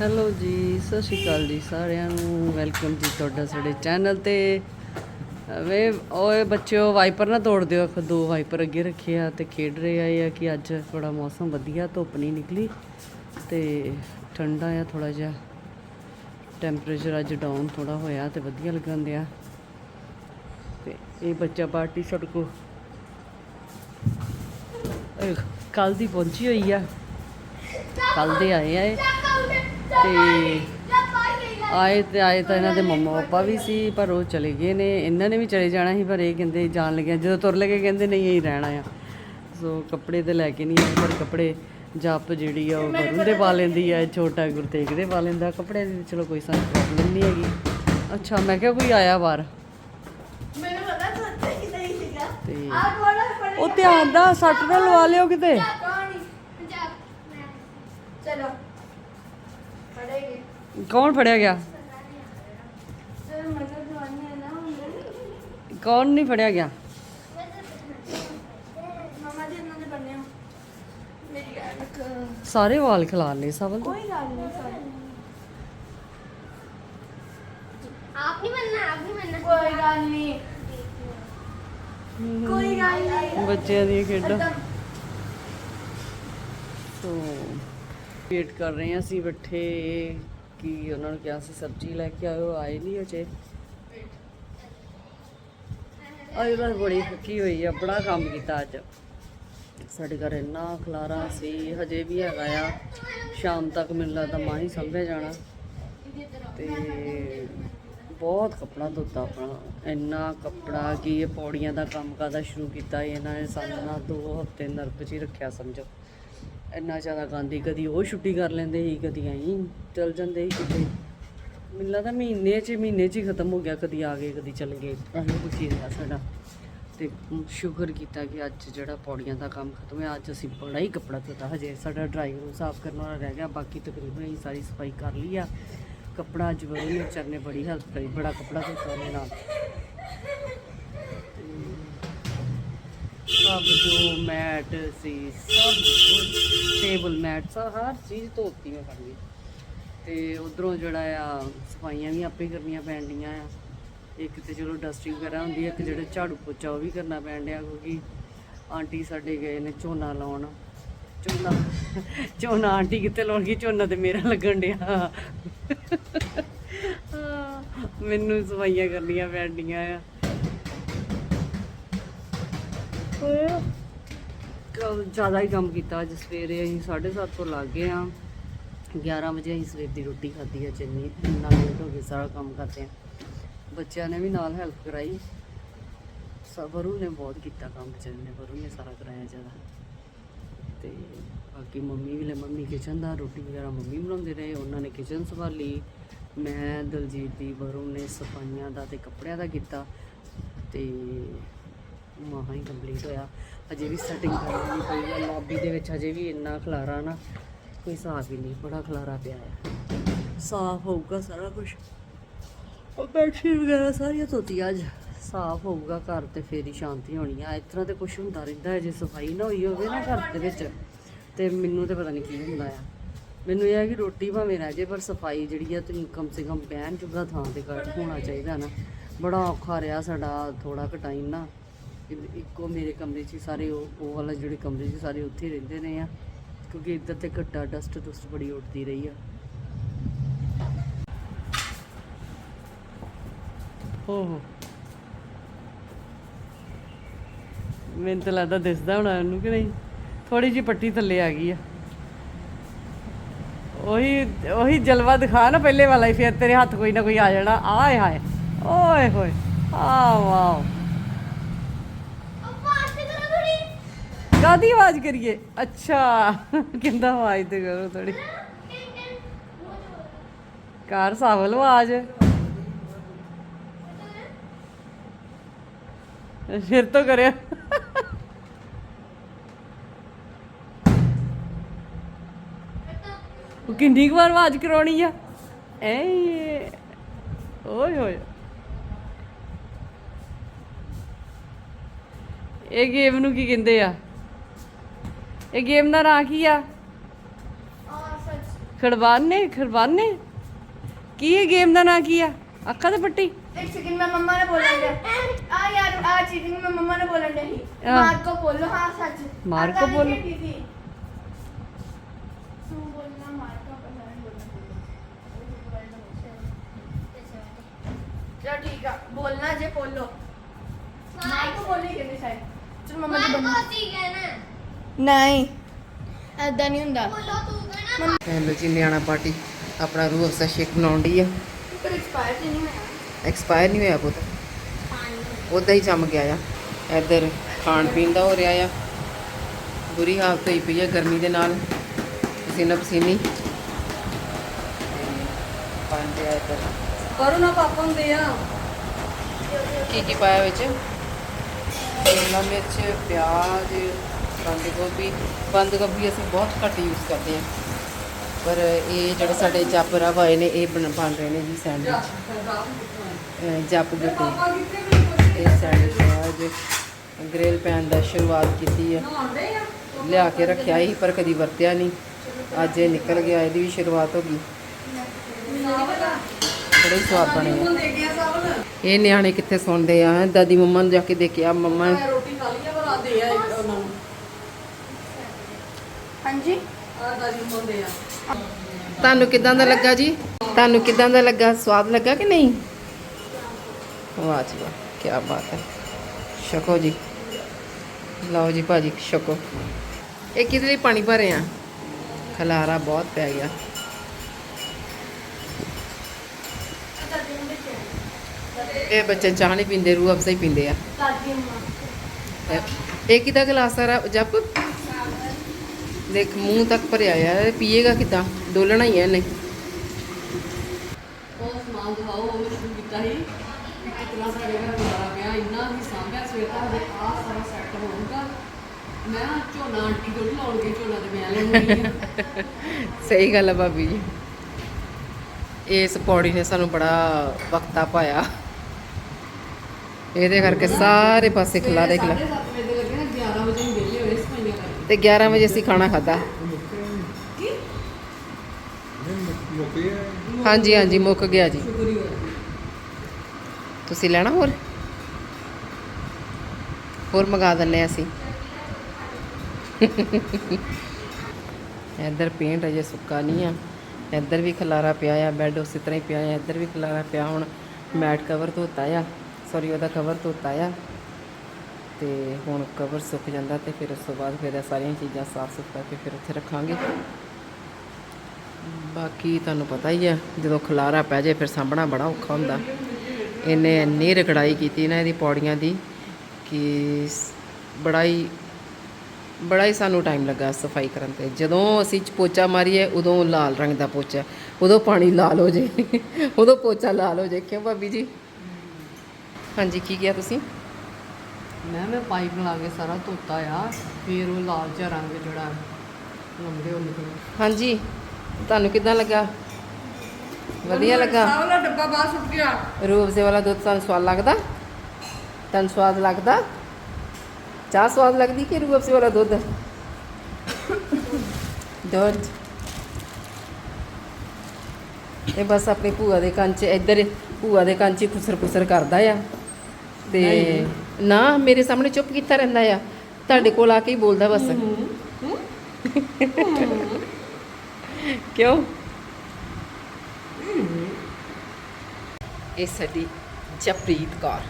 Hello ਜੀ, ਸਤਿ ਸ਼੍ਰੀ ਅਕਾਲ ਜੀ ਸਾਰਿਆਂ ਨੂੰ। ਵੈਲਕਮ ਜੀ ਤੁਹਾਡਾ ਸਾਡੇ ਚੈਨਲ ਤੇ। ਵੇ, ਓਏ ਬੱਚਿਓ, ਵਾਈਪਰ ਨਾ ਤੋੜ ਦਿਓ। ਆਖੋ, ਦੋ ਵਾਈਪਰ ਅੱਗੇ ਰੱਖੇ ਆ ਤੇ ਖੇਡ ਰਹੇ ਇਹ ਆ ਕਿ ਅੱਜ ਥੋੜਾ ਮੌਸਮ ਵਧੀਆ, ਧੁੱਪ ਨਹੀਂ ਨਿਕਲੀ ਤੇ ਠੰਡਾ ਆ ਥੋੜਾ ਜਿਹਾ। ਟੈਂਪਰੇਚਰ ਅੱਜ ਡਾਊਨ ਥੋੜਾ ਹੋਇਆ ਤੇ ਵਧੀਆ ਲੱਗਣ ਦਿਆ। ਤੇ ਇਹ ਬੱਚਾ ਪਾਰਟੀ ਸਾਡੇ ਕੋ ਕੱਲ ਦੀ ਪਹੁੰਚੀ ਹੋਈ ਆ। ਕੱਲ ਦੇ ਆਏ ਆ ਇਹ। ਤੇ ਆਏ ਤੇ ਆਏ ਤਾਂ ਇਹਨਾਂ ਦੇ ਮੰਮਾ ਪਾਪਾ ਵੀ ਸੀ ਪਰ ਉਹ ਚਲੇ ਗਏ ਨੇ। ਇਹਨਾਂ ਨੇ ਵੀ ਚਲੇ ਜਾਣਾ ਸੀ ਪਰ ਇਹ ਕਹਿੰਦੇ ਜਾਣ ਲੱਗਿਆ ਜਦੋਂ ਤੁਰ ਲਗੇ ਕਹਿੰਦੇ ਨਹੀਂ ਇਹੀ ਰਹਿਣਾ ਆ। ਸੋ ਕੱਪੜੇ ਤੇ ਲੈ ਕੇ ਨਹੀਂ ਆਏ ਪਰ ਕੱਪੜੇ ਜੱਪ ਜਿਹੜੀ ਆ ਉਹ ਵਰੁਣ ਦੇ ਪਾ ਲੈਂਦੀ ਆ ਛੋਟਾ ਗੁਰਤੇਗ ਦੇ ਪਾ ਲੈਂਦਾ। ਕੱਪੜਿਆਂ ਦੀ ਚਲੋ ਕੋਈ ਸਾਨੂੰ ਪ੍ਰੋਬਲਮ ਨਹੀਂ ਹੈਗੀ। ਅੱਛਾ ਮੈਂ ਕਿਹਾ ਕੋਈ ਆਇਆ ਬਾਹਰ? ਮੈਨੂੰ ਪਤਾ ਸੱਚੇ ਹੀ ਨਹੀਂ ਸੀਗਾ। ਆ ਪੜੇ ਉਹ ਧਿਆਨ ਦਾ ਸੱਟ ਨਾ ਲਵਾ ਲਿਓ ਕਿਤੇ। ਚਲੋ। ਕੌਣ ਫੜਿਆ ਗਿਆ? ਕੌਣ ਨਹੀਂ ਫੜਿਆ ਗਿਆ? ਸਾਰੇ ਵਾਲ ਖਿਲਾਰ ਲਏ ਸਭ ਕੋਈ ਗੱਲ ਨਹੀਂ ਸਾਰੇ। ਆਪ ਨਹੀਂ ਮੰਨਣਾ ਆਪ ਨਹੀਂ ਮੰਨਣਾ। ਕੋਈ ਗੱਲ ਨਹੀਂ। ਕੋਈ ਗੱਲ ਨਹੀਂ। ਬੱਚਿਆਂ ਦੀ ਖੇਡਾਂ। ਸੋ ਵੇਟ ਕਰ ਰਹੇ ਹਾਂ ਅਸੀਂ ਬੱਠੇ ਕਿ ਉਹਨਾਂ ਨੂੰ ਕਿਹਾ ਸੀ ਸਬਜ਼ੀ ਲੈ ਕੇ ਆਇਓ, ਆਏ ਨਹੀਂ ਅਜੇ। ਅੱਜ ਤਾਂ ਬੜੀ ਥੱਕੀ ਹੋਈ ਆ, ਬੜਾ ਕੰਮ ਕੀਤਾ ਅੱਜ। ਸਾਡੇ ਘਰ ਇੰਨਾ ਖਲਾਰਾ ਸੀ, ਹਜੇ ਵੀ ਹੈਗਾ ਆ। ਸ਼ਾਮ ਤੱਕ ਮੈਨੂੰ ਲੱਗਦਾ ਮਾਂ ਹੀ ਸੰਭਿਆ ਜਾਣਾ। ਤੇ ਬਹੁਤ ਕੱਪੜਾ ਧੋਤਾ ਆਪਣਾ। ਇੰਨਾ ਕੱਪੜਾ ਕਿ ਇਹ ਪੌੜੀਆਂ ਦਾ ਕੰਮ ਕਰਦਾ ਸ਼ੁਰੂ ਕੀਤਾ, ਇਹਨਾਂ ਨੇ ਸਾਨੂੰ ਨਾ ਦੋ ਹਫ਼ਤੇ ਨਰਕ 'ਚ ਹੀ ਰੱਖਿਆ, ਸਮਝੋ। ਇੰਨਾ ਜ਼ਿਆਦਾ ਗਾਂਦੀ ਕਦੀ ਉਹ ਛੁੱਟੀ ਕਰ ਲੈਂਦੇ ਸੀ, ਕਦੀ ਐਂ ਚਲ ਜਾਂਦੇ ਸੀ ਕਿਤੇ। ਮੈਨੂੰ ਲੱਗਦਾ ਮਹੀਨੇ 'ਚ ਮਹੀਨੇ 'ਚ ਹੀ ਖਤਮ ਹੋ ਗਿਆ, ਕਦੀ ਆ ਗਏ, ਕਦੀ ਚਲ ਗਏ। ਐਵੇਂ ਕੁਛ ਹੀ ਰਿਹਾ ਸਾਡਾ। ਤੇ ਸ਼ੁਕਰ ਕੀਤਾ ਕਿ ਅੱਜ ਜਿਹੜਾ ਪੌੜੀਆਂ ਦਾ ਕੰਮ ਖਤਮ ਹੋਇਆ, ਅੱਜ ਅਸੀਂ ਬੜਾ ਹੀ ਕੱਪੜਾ ਧੋਤਾ। ਹਜੇ ਸਾਡਾ ਡਰਾਈਵਰ ਰੂਮ ਸਾਫ਼ ਕਰਨ ਵਾਲਾ ਰਹਿ ਗਿਆ, ਬਾਕੀ ਤਕਰੀਬਨ ਅਸੀਂ ਸਾਰੀ ਸਫ਼ਾਈ ਕਰ ਲਈ ਆ। ਕੱਪੜਾ ਅੱਜ ਵਰੁਣ ਨੇ ਵਿਚਾਰ ਨੇ ਬੜੀ ਹੈਲਪ ਕਰੀ, ਬੜਾ ਕੱਪੜਾ ਧੋਤਾ ਉਹਨੇ ਨਾਲ। ਸਭ ਜੋ ਮੈਟ ਸੀ ਸਭ ਕੁਝ ਟੇਬਲ ਮੈਟ ਸਭ ਹਰ ਚੀਜ਼ ਧੋਤੀ ਮੈਂ ਕਰ ਲਈ ਤੇ ਉਧਰੋਂ ਜਿਹੜਾ ਆ ਸਫਾਈਆਂ ਵੀ ਆਪੇ ਕਰਨੀਆਂ ਪੈਣਡੀਆਂ ਆ ਇੱਕ ਤੇ ਚਲੋ ਡਸਟਿੰਗ ਵਗੈਰਾ ਹੁੰਦੀ ਹੈ ਇੱਕ ਜਿਹੜਾ ਝਾੜੂ ਪੋਚਾ ਉਹ ਵੀ ਕਰਨਾ ਪੈਣ ਡਿਆ ਕਿਉਂਕਿ ਆਂਟੀ ਸਾਡੇ ਗਏ ਨੇ ਝੋਨਾ ਲਾਉਣ ਝੋਨਾ ਝੋਨਾ ਆਂਟੀ ਕਿੱਥੇ ਲਾਉਣਗੀ ਝੋਨਾ ਤੇ ਮੇਰਾ ਲੱਗਣ ਡਿਆ ਮੈਨੂੰ ਸਫਾਈਆਂ ਕਰਨੀਆਂ ਪੈਣੀਆਂ ਆ ਕੱਲ ਜ਼ਿਆਦਾ ਹੀ ਕੰਮ ਕੀਤਾ ਅੱਜ ਸਵੇਰੇ ਅਸੀਂ 7:30 ਤੋਂ ਲੱਗ ਗਏ ਆ 11 ਵਜੇ ਅਸੀਂ ਸਵੇਰ ਦੀ ਰੋਟੀ ਖਾਧੀ ਆ, ਚੰਨੀ ਇੰਨਾ ਲੇਟ ਹੋ ਗਿਆ ਸਾਰਾ ਕੰਮ ਕਰਦੇ ਆ। ਬੱਚਿਆਂ ਨੇ ਵੀ ਨਾਲ ਹੈਲਪ ਕਰਾਈ। ਸਬਰੂ ਨੇ ਬਹੁਤ ਕੀਤਾ ਕੰਮ, ਚੰਨ ਨੇ ਬਰੂ ਨੇ ਸਾਰਾ ਕਰਾਇਆ ਜ਼ਿਆਦਾ। ਤੇ ਬਾਕੀ ਮੰਮੀ ਵੀ ਲੈ, ਮੰਮੀ ਕਿਚਨ ਦਾ ਰੋਟੀ ਵਗੈਰਾ ਮੰਮੀ ਬਣਾਉਂਦੇ ਰਹੇ, ਉਹਨਾਂ ਨੇ ਕਿਚਨ ਸੰਭਾਲੀ। ਮੈਂ, ਦਲਜੀਤ ਦੀ ਵਰੁਣ ਨੇ ਸਫਾਈਆਂ ਦਾ ਤੇ ਕੱਪੜਿਆਂ ਦਾ ਕੀਤਾ। ਤੇ ਮਹਾ ਹੀ ਕੰਪਲੀਟ ਹੋਇਆ। ਅਜੇ ਵੀ ਸੈਟਿੰਗ ਕਰਨੀ ਪਈ ਹੈ ਲੌਬੀ ਦੇ ਵਿੱਚ ਅਜੇ ਵੀ ਇੰਨਾ ਖਲਾਰਾ ਨਾ, ਕੋਈ ਹਿਸਾਬ ਹੀ ਨਹੀਂ, ਬੜਾ ਖਲਾਰਾ ਪਿਆ ਹੈ ਸਾਫ਼ ਹੋਊਗਾ ਸਾਰਾ ਕੁਝ ਉਹ ਬੈਡਸ਼ੀਟ ਵਗੈਰਾ ਸਾਰੀਆਂ ਧੋਤੀਆਂ ਅੱਜ। ਸਾਫ਼ ਹੋਊਗਾ ਘਰ ਤੇ ਫੇਰ ਹੀ ਸ਼ਾਂਤੀ ਹੋਣੀ ਆ। ਇਸ ਤਰ੍ਹਾਂ ਤੇ ਕੁਝ ਹੁੰਦਾ ਰਹਿੰਦਾ ਹੈ, ਜੇ ਸਫ਼ਾਈ ਨਾ ਹੋਈ ਹੋਵੇ ਨਾ ਘਰ ਦੇ ਵਿੱਚ। ਤੇ ਮੈਨੂੰ ਤੇ ਪਤਾ ਨਹੀਂ ਕੀ ਹੁੰਦਾ ਆ। ਮੈਨੂੰ ਇਹ ਹੈ ਕਿ ਰੋਟੀ ਭਾਵੇਂ ਰਹਿ ਜੇ ਪਰ ਸਫ਼ਾਈ ਜਿਹੜੀ ਆ ਤੁਸੀਂ ਕਮ ਸੇ ਕਮ ਬਹਿਣ ਜੁਗਾ ਥਾਂ ਤੇ ਕਰ ਹੋਣਾ ਚਾਹੀਦਾ ਨਾ। ਬੜਾ ਔਖਾ ਰਿਹਾ ਸਾਡਾ ਥੋੜਾ ਕੁ ਟਾਈਮ ਨਾ। ਇੱਕੋ ਮੇਰੇ ਕਮਰੇ 'ਚ ਹੀ ਸਾਰੇ ਉਹ ਉਹ ਵਾਲਾ ਜਿਹੜੇ ਕਮਰੇ 'ਚ ਸਾਰੇ ਉੱਥੇ ਹੀ ਰਹਿੰਦੇ ਨੇ ਆ, ਕਿਉਂਕਿ ਇੱਧਰ ਤੇ ਘੱਟਾ ਡਸਟ ਡਸਟ ਬੜੀ ਉੱਡਦੀ ਰਹੀ ਆ। ਹੋ ਹੋ। ਮੈਨੂੰ ਤਾਂ ਲੱਗਦਾ ਦਿਸਦਾ ਹੋਣਾ ਉਹਨੂੰ ਕਿ ਨਹੀਂ। ਥੋੜੀ ਜਿਹੀ ਪੱਟੀ ਥੱਲੇ ਆ ਗਈ ਆ। ਉਹੀ ਉਹੀ ਜਲਵਾ ਦਿਖਾ ਨਾ ਪਹਿਲੇ ਵਾਲਾ ਹੀ, ਫਿਰ ਤੇਰੇ ਹੱਥ ਕੋਈ ਨਾ ਕੋਈ ਆ ਜਾਣਾ। ਆਏ ਹਾਏ, ਓਏ ਹੋਏ ਆ ਵਾਓ। ਕਾਦੀ ਆਵਾਜ਼ ਕਰੀਏ? ਅੱਛਾ ਕਿੰਦਾ ਆਵਾਜ਼ ਤੇ ਕਰੋ ਥੋੜੀ ਕਾਰ ਸਾਵਲ ਆਵਾਜ਼। ਫਿਰ ਤੋਂ ਕਰਿਆ ਉਹ ਕਿੰਨੀ ਕੁ ਵਾਰ ਆਵਾਜ਼ ਕਰਾਉਣੀ ਆ? ਐ। ਓਏ ਹੋਏ। ਇਹ ਗੇਮ ਨੂੰ ਕੀ ਕਹਿੰਦੇ ਆ? ਇਹ ਗੇਮ ਦਾ ਨਾਂ ਕੀ ਆ? ਖੜਵਾਨੇ ਖੜਵਾਨੇ? ਕੀ ਇਹ ਗੇਮ ਦਾ ਨਾਂ ਕੀ ਆ? ਅੱਖਾਂ ਤੇ ਪੱਟੀ? ਇਹ ਚਿਕਨ ਮੈਂ ਮੰਮਾ ਨੇ ਬੋਲਣ ਦੇ ਆ ਯਾਰ ਆ ਚਿਕਨ ਮੈਂ ਮੰਮਾ ਨੇ ਬੋਲਣ ਦੇ ਮਾਰਕੋ ਬੋਲੋ ਹਾਂ ਸੱਚ। ਮਾਰਕੋ ਬੋਲੋ। ਚਲੋ ਠੀਕ ਆ ਬੋਲਣਾ ਜੇ ਬੋਲੋ। ਮਾਰਕੋ। ਬੋਲੀ ਕਹਿੰਦੇ ਸ਼ਾਇਦ। ਚਲ ਮੰਮਾ ਨੇ ਬੋਲਣਾ ਕਹਿਣਾ। नहीं ਐਦਾਂ ਨਹੀਂ ਹੁੰਦਾ। ਬੋਲੋ ਤੂੰ ਕਹਿਣਾ ਹੈਲੋ ਜੀ ਨਿਆਣਾ ਪਾਰਟੀ ਆਪਣਾ ਰੂਹ ਅਫਜ਼ਾ ਸ਼ੇਕ ਬਣਾਉਣ ਦੀ ਆ। ਪਰ ਐਕਸਪਾਇਰ ਤੇ ਨਹੀਂ ਹੋਇਆ। ਐਕਸਪਾਇਰ ਨਹੀਂ ਹੋਇਆ ਪੁੱਤ। ਉਦਾਂ ਹੀ ਜੰਮ ਗਿਆ ਆ। ਇੱਧਰ ਖਾਣ ਪੀਣ ਦਾ ਹੋ ਰਿਹਾ ਆ। ਬੁਰੀ ਹਾਲਤ ਹੋਈ ਪਈ ਆ ਗਰਮੀ ਦੇ ਨਾਲ। ਪਸੀਨਾ ਪਸੀਨੀ। ਬਣ ਰਿਹਾ ਇੱਧਰ। ਕਰੋ ਨਾ ਪਾਪਾ ਹੁੰਦੇ ਆ। ਕੀ ਕੀ ਪਾਇਆ ਵਿੱਚ? ਸ਼ਿਮਲਾ ਮਿਰਚ ਪਿਆਜ਼ ਬੰਦ ਗੋਭੀ ਬੰਦ ਗੋਭੀ ਅਸੀਂ ਬਹੁਤ ਘੱਟ ਯੂਜ਼ ਕਰਦੇ ਹਾਂ। ਪਰ ਇਹ ਜਿਹੜੇ ਸਾਡੇ ਜੱਪ ਰਵ ਆਏ ਨੇ ਇਹ ਬਣ ਬਣ ਰਹੇ ਨੇ ਜੀ ਸੈਂਡਵਿਚ ਜੱਪ ਗੁੱਟੀ ਇਹ ਸੈਂਡਵਿਚ ਅੱਜ ਗ੍ਰਿਲ ਪੈਨ ਦਾ ਸ਼ੁਰੂਆਤ ਕੀਤੀ ਹੈ ਲਿਆ ਕੇ ਰੱਖਿਆ ਸੀ ਪਰ ਕਦੀ ਵਰਤਿਆ ਨਹੀਂ। ਅੱਜ ਇਹ ਨਿਕਲ ਗਿਆ ਇਹਦੀ ਵੀ ਸ਼ੁਰੂਆਤ ਹੋ ਗਈ। ਬੜੇ ਹੀ ਸਵਾਦ ਬਣੇ ਇਹ ਨਿਆਣੇ ਕਿੱਥੇ ਸੌਂਦੇ ਆ? ਦਾਦੀ ਮੰਮਾ ਨੂੰ ਜਾ ਕੇ ਦੇਖਿਆ ਮੰਮਾ ਰੋਟੀ ਖਾ ਲਈ ਆ ਪਰ ਆ ਦੇ ਆ ਇੱਕ ਉਹਨਾਂ ਨੂੰ ਹਾਂਜੀ। ਤੁਹਾਨੂੰ ਕਿਦਾਂ ਦਾ ਲੱਗਾ ਜੀ? ਤੁਹਾਨੂੰ ਕਿਦਾਂ ਦਾ ਲੱਗਾ? ਸਵਾਦ ਲੱਗਾ ਕਿ ਨਹੀਂ? ਵਾਹ ਜੀ ਵਾਹ ਕੀ ਬਾਤ ਹੈ। ਛਕੋ ਜੀ। ਲਓ ਜੀ ਭਾਜੀ ਛਕੋ ਇਹ ਕਿਹਦੇ ਲਈ ਪਾਣੀ ਭਰੇ ਆ? ਖਲਾਰਾ ਬਹੁਤ ਪੈ ਗਿਆ। ਇਹ ਬੱਚੇ ਚਾਹ ਨਹੀਂ ਪੀਂਦੇ ਰੂਹ ਅਫਜ਼ਾ ਹੀ ਪੀਂਦੇ ਆ। ਇਹ- ਕਿਹਦਾ ਗਲਾਸ ਆ ਜੱਪ? ਦੇਖ ਮੂੰਹ ਤੱਕ ਭਰਿਆ ਆ ਪੀਏਗਾ ਕਿਦਾਂ? ਡੋਲਣਾ ਹੀ ਹੈ ਇਹਨੇ। ਉਹ ਸਮਾਨ ਦਿਖਾਓ ਉਹ ਵੀ ਸ਼ੁਰੂ ਕੀਤਾ ਸੀ। ਕਿਤਨਾ ਸਾਡੇ ਘਰ ਗੁਜ਼ਾਰਾ ਪਿਆ ਇੰਨਾ ਹੀ ਸਾਂਭਿਆ ਸਵੇਰ ਦਾ ਦੇ ਆ ਸਾਰਾ ਸੈੱਟ ਹੋਊਗਾ। ਮੈਂ ਕਿਹਾ ਝੋਨਾ ਆਂਟੀ ਕੋਲ ਨੀ ਲਾਉਣਗੇ ਝੋਨਾ ਤੇ ਮੈਂ ਲਾਉਂਗੀ ਸਹੀ ਗੱਲ ਹੈ ਭਾਬੀ ਜੀ। ਇਸ ਪੌੜੀ ਨੇ ਸਾਨੂੰ ਬੜਾ ਵਕਤਾ ਪਾਇਆ। ਇਹਦੇ ਕਰਕੇ ਸਾਰੇ ਪਾਸੇ ਖਿਲਾ ਦੇ ਖਿਲਾ 7 ਵਜੇ ਦੇ ਲੱਗੇ ਨਾ 11 ਵਜੇ ਹੀ ਵਿਹਲੇ ਹੋਏ ਸਫਾਈਆਂ ਕਰਕੇ ਤੇ 11 ਵਜੇ ਅਸੀਂ ਖਾਣਾ ਖਾਦਾ ਹਾਂਜੀ ਹਾਂਜੀ, ਮੁੱਕ ਗਿਆ ਜੀ। ਤੁਸੀਂ ਲੈਣਾ ਹੋਰ? ਹੋਰ ਮੰਗਾ ਦਿੰਨੇ ਹਾਂ ਅਸੀਂ। ਇੱਧਰ ਪੇਂਟ ਅਜੇ ਸੁੱਕਾ ਨਹੀਂ ਆ। ਇੱਧਰ ਵੀ ਖਲਾਰਾ ਪਿਆ ਆ, ਬੈੱਡ ਉਸੇ ਤਰ੍ਹਾਂ ਹੀ ਪਿਆ ਆ। ਇੱਧਰ ਵੀ ਖਲਾਰਾ ਪਿਆ, ਹੁਣ ਮੈਟ ਕਵਰ ਧੋਤਾ ਆ। ਸੌਰੀ ਉਹਦਾ ਕਵਰ ਧੋਤਾ ਆ। ਤੇ ਹੁਣ ਕਵਰ ਸੁੱਕ ਜਾਂਦਾ ਤੇ ਫਿਰ ਉਸ ਤੋਂ ਬਾਅਦ ਫਿਰ ਇਹ ਸਾਰੀਆਂ ਚੀਜ਼ਾਂ ਸਾਫ਼ ਸੁਥਰਾ ਕਰਕੇ ਫਿਰ ਉੱਥੇ ਰੱਖਾਂਗੇ। ਬਾਕੀ ਤੁਹਾਨੂੰ ਪਤਾ ਹੀ ਆ, ਜਦੋਂ ਖਲਾਰਾ ਪੈ ਜਾਏ ਫਿਰ ਸਾਂਭਣਾ ਬੜਾ ਔਖਾ ਹੁੰਦਾ। ਇਹਨੇ ਇੰਨੀ ਰਗੜਾਈ ਕੀਤੀ ਨਾ ਇਹਦੀ ਪੌੜੀਆਂ ਦੀ ਕਿ ਬੜਾ ਹੀ ਬੜਾ ਹੀ ਸਾਨੂੰ ਟਾਈਮ ਲੱਗਾ ਸਫ਼ਾਈ ਕਰਨ ਤੇ। ਜਦੋਂ ਅਸੀਂ ਪੋਚਾ ਮਾਰੀਏ, ਉਦੋਂ ਲਾਲ ਰੰਗ ਦਾ ਪੋਚਾ, ਉਦੋਂ ਪਾਣੀ ਲਾਲ ਹੋ ਜੇ ਉਦੋਂ ਪੋਚਾ ਲਾਲ ਹੋ ਜੇ ਕਿਉਂ ਭਾਬੀ ਜੀ? ਹਾਂਜੀ, ਕੀ ਕਿਹਾ ਤੁਸੀਂ? ਮੈਂ ਮੈਂ ਪਾਈਪ ਲਾ ਕੇ ਸਾਰਾ ਧੋਤਾ ਆ ਫਿਰ ਉਹ ਲਾਲ ਜਿਹਾ ਰੰਗ ਜਿਹੜਾ ਲੰਬੇ ਹੋ ਨਿਕਲੇ। ਹਾਂਜੀ ਤੁਹਾਨੂੰ ਕਿਦਾਂ ਲੱਗਾ? ਵਧੀਆ ਲੱਗਾ? ਵਾਲਾ ਡੱਬਾ ਬਾਹਰ ਸੁੱਟ ਗਿਆ। ਰੂਬਜ਼ੇ ਵਾਲਾ ਦੁੱਧ ਤੁਹਾਨੂੰ ਸਵਾਦ ਲੱਗਦਾ? ਤੁਹਾਨੂੰ ਸਵਾਦ ਲੱਗਦਾ? ਚਾਹ ਸਵਾਦ ਲੱਗਦੀ ਕਿ ਰੂਬਜ਼ੇ ਵਾਲਾ ਦੁੱਧ? ਦੁੱਧ। ਇਹ ਬਸ ਆਪਣੀ ਭੂਆ ਦੇ ਕੰਨ 'ਚ ਇੱਧਰ ਭੂਆ ਦੇ ਕੰਨ 'ਚ ਹੀ ਖੁਸਰ ਖੁਸਰ ਕਰਦਾ ਆ। ਤੇ ਨਾ ਮੇਰੇ ਸਾਹਮਣੇ ਚੁੱਪ ਕੀਤਾ ਰਹਿੰਦਾ ਆ। ਤੁਹਾਡੇ ਕੋਲ ਆ ਕੇ ਹੀ ਬੋਲਦਾ ਬਸ। ਕਿਉਂ? ਇਹ ਸਾਡੀ ਜਪਰੀਤ ਕੌਰ।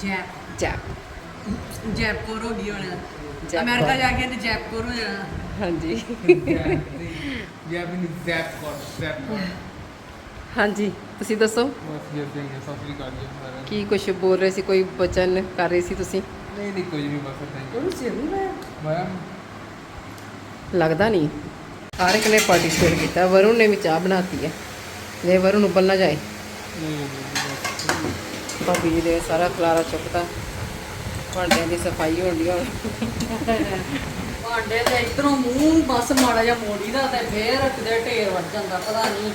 ਜੈਪ। ਜੈਪ। ਜੈਪੁਰ ਹੋ ਗਈ ਹੁਣ। ਜੈਪੁਰ। ਅਮਰੀਕਾ ਜਾ ਕੇ ਤੇ ਜੈਪੁਰ ਹੋ ਜਾਣਾ। ਹਾਂਜੀ। ਜੈਪਨੀਜ਼ ਜ਼ੈਪ ਜ਼ੈਪ ਹਾਂਜੀ ਤੁਸੀਂ ਦੱਸੋ? ਬਸ ਇਹ ਦੇਂਗੇ ਸਤਿ ਸ੍ਰੀ ਅਕਾਲ ਜੀ ਸਾਰਿਆਂ ਨੂੰ। ਕੀ ਕੁਝ ਬੋਲ ਰਹੇ ਸੀ ਕੋਈ ਬਚਨ ਕਰ ਰਹੇ ਸੀ ਤੁਸੀਂ? ਨਹੀਂ ਨਹੀਂ ਕੁਝ ਨਹੀਂ ਬਸ ਥੈਂਕ ਉਹਨੂੰ ਸਿਰ ਨਹੀਂ ਲਾਇਆ? ਮੈਂ ਲੱਗਦਾ ਨਹੀਂ। ਹਰ ਇੱਕ ਨੇ ਪਾਰਟਿਸਿਪੇਟ ਕੀਤਾ ਵਰੁਣ ਨੇ ਵੀ ਚਾਹ ਬਣਾਤੀ ਹੈ। ਜੇ ਵਰੁਣ ਉੱਬਲ ਨਾ ਜਾਏ। ਨਹੀਂ ਨਹੀਂ ਬਸ ਭਾਬੀ ਜੀ ਦੇ ਸਾਰਾ ਖਲਾਰਾ ਚੁੱਕਦਾ ਭਾਂਡਿਆਂ ਦੀ ਸਫ਼ਾਈ ਹੋਣ ਦੀ ਭਾਂਡੇ ਦੇ ਇਧਰੋਂ ਮੂੰਹ ਬਸ ਮਾੜਾ ਜਿਹਾ ਮੋੜੀ ਦਾ ਤੇ ਫੇਰ ਕਿਤੇ ਢੇਰ ਵੱਜ ਜਾਂਦਾ ਪਤਾ ਨਹੀਂ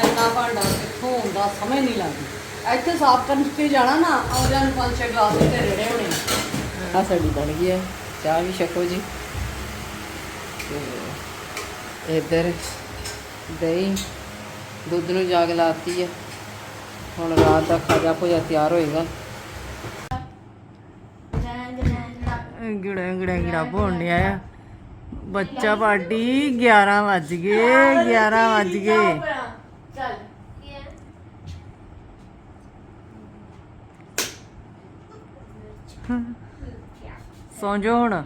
ਇੰਨਾ ਭਾਂਡਾ ਕਿੱਥੋਂ ਹੁੰਦਾ ਸਮਝ ਨਹੀਂ ਲੱਗਦੀ ਇੱਥੇ ਸਾਫ਼ ਕਰਨ ਤੇ ਜਾਣਾ ਨਾ ਆਉਂਦਿਆਂ ਨੂੰ ਪੰਜ ਛੇ ਗਲਾਸ ਤੇ ਰੇੜੇ ਹੋਣੇ ਆ। ਸਾਡੀ ਬਣ ਗਈ ਹੈ ਚਾਹ ਵੀ ਛਕੋ ਜੀ ਤੇ ਇੱਧਰ ਦਹੀਂ ਦੁੱਧ ਨੂੰ ਜਾਗ ਲਾਤੀ ਹੈ ਹੁਣ ਰਾਤ ਦਾ ਖਾਜਾ ਭੁਜਾ ਤਿਆਰ ਹੋਏਗਾ ਗਿੜਾ ਗਿੜਾ ਗਿੜਾ ਭੋਣ ਡਿਆ ਆ ਬੱਚਾ ਪਾਰਟੀ 11 ਵੱਜ ਗਏ 11 ਵੱਜ ਗਏ। ਚੱਲ। ਸੌਂ ਜਾਓ ਹੁਣ।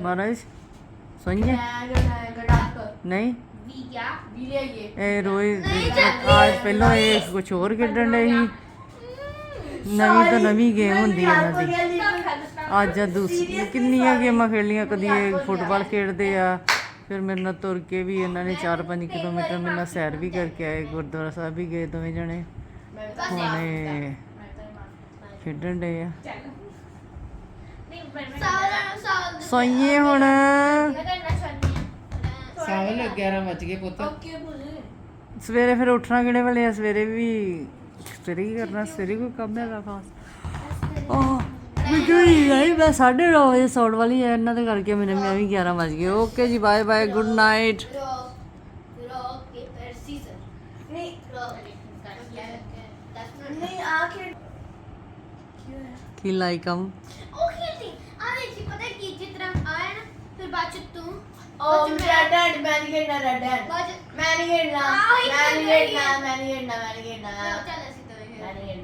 ਮਹਾਰਾਜ ਸੌਂ ਜਾ ਡੱਕ ਨਹੀਂ। ਵੀ ਗਿਆ ਵੀ ਲੈ ਗਏ ਇਹ ਰੋਜ਼ ਅੱਜ ਪਹਿਲਾਂ ਇਹ ਕੁਝ ਹੋਰ ਖੇਡਣ ਦੇ ਸੀ। ਨਵੀਂ ਤੋਂ ਨਵੀਂ ਗੇਮ ਹੁੰਦੀ ਹੈ ਇਹਨਾਂ ਦੀ। ਅੱਜ ਦੂਸਰੀ ਕਿੰਨੀਆਂ ਗੇਮਾਂ ਖੇਲੀਆਂ ਕਦੀ ਇਹ ਫੁੱਟਬਾਲ ਖੇਡਦੇ ਆ ਫਿਰ ਮੇਰੇ ਨਾਲ ਤੁਰ ਕੇ ਵੀ ਇਹਨਾਂ ਨੇ 4-5 ਕਿਲੋਮੀਟਰ ਮੇਰੇ ਨਾਲ ਸੈਰ ਵੀ ਕਰਕੇ ਆਏ ਗੁਰਦੁਆਰਾ ਸਾਹਿਬ ਵੀ ਗਏ ਦੋਵੇਂ ਜਣੇ। ਹੁਣ ਖੇਡਣ ਦੇ ਆ। ਸੋਈਏ ਹੁਣ। ਸਾਵਲ 11 ਵੱਜ ਗਏ ਪੁੱਤ। ਸਵੇਰੇ ਫਿਰ ਉੱਠਣਾ ਕਿਹੜੇ ਵੇਲੇ ਆ? ਸਵੇਰੇ ਵੀ ਸਵੇਰੇ ਕੀ ਕਰਨਾ? ਸਵੇਰੇ ਕੋਈ ਕੰਮ ਹੈਗਾ ਖਾਸ। ਆਹ। ਮੈਨੂੰ ਹੀ ਨਹੀਂ ਮੈਂ 9:30 ਵਜੇ ਸੌਣ ਵਾਲੀ ਹੈ ਇਹਨਾਂ ਦੇ ਕਰਕੇ ਮੈਨੂੰ ਮੈਂ ਵੀ 11 ਵੱਜ ਗਏ। ਓਕੇ ਜੀ ਬਾਏ ਬਾਏ ਗੁੱਡ ਨਾਈਟ ਕੀ ਲਾਈਕ ਹਮ ਉਹ ਖੇਡਦੀ। ਆ ਵੇਖ ਜੀ ਪਤਾ ਕੀ ਜਿਸ ਤਰ੍ਹਾਂ ਆਇਆ ਨਾ ਫਿਰ ਬਾਅਦ ਚ ਤੂੰ ਓ ਰੈਡ ਹੈਂਡ ਮੈਂ ਨਹੀਂ ਖੇਡਣਾ ਰੈਡ ਚ ਮੈਂ ਨਹੀਂ ਖੇਡਣਾ ਮੈਂ ਨਹੀਂ ਖੇਡਣਾ ਮੈਂ ਨਹੀਂ ਖੇਡਣਾ ਮੈਂ ਨਹੀਂ ਖੇਡਣਾ। ਚੱਲ